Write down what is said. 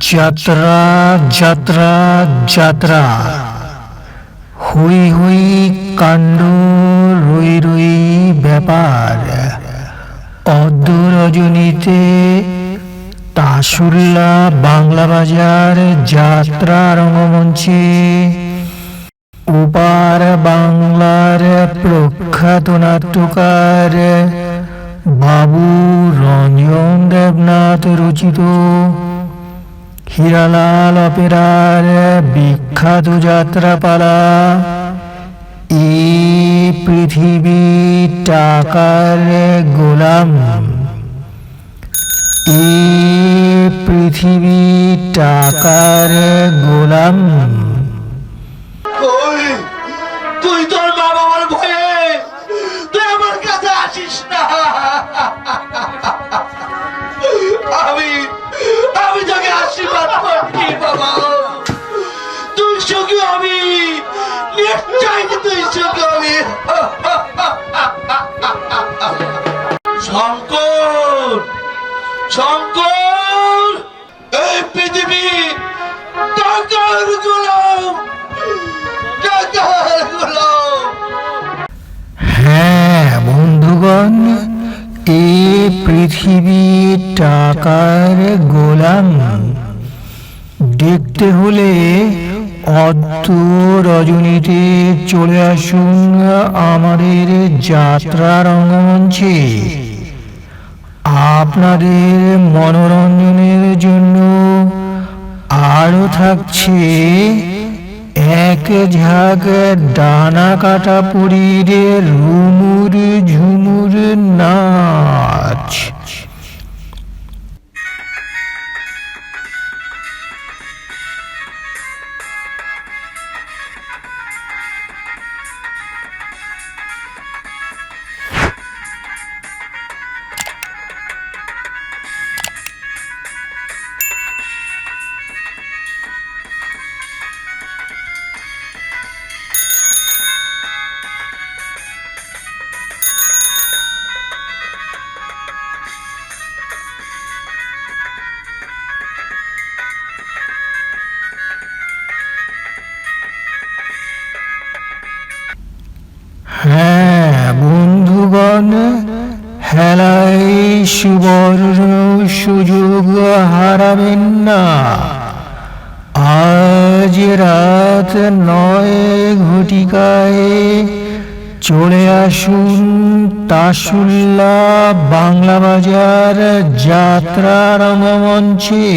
যাত্রা যাত্রা যাত্রা। হুই হুই কাণ্ড, রুই রুই ব্যাপার। অদ্য রজনীতে তাসুল্লা বাংলা বাজার যাত্রা রঙ্গমঞ্চে। ওপার বাংলার প্রখ্যাত নাট্যকার বাবু রঞ্জন দেবনাথ রচিত হীরালাল অপেরার বিখ্যাত যাত্রাপালা। এই পৃথিবী টাকার গোলাম। এই পৃথিবী টাকার গোলাম। তুই তোর মা বাবার এই পৃথিবী টাকার গোলাম হ্যাঁ বন্ধুগণ এ পৃথিবী টাকার গোলাম। দেখতে হলে অদ্য রজনীতে চলে আসুন আমাদের যাত্রা রঙ্গমঞ্চে আপনাদের মনোরঞ্জনের জন্য আরও থাকছে এক ঝাঁক ডানা কাটা পরীর রুমুর ঝুমুর নাচ। হেলায় সুবর্ণ সুযোগ হারাবেন না। আজ রাত নয় ঘটিকায় চলে আসুন তাসুল্লা বাংলা বাজার যাত্রা রঙ্গমঞ্চে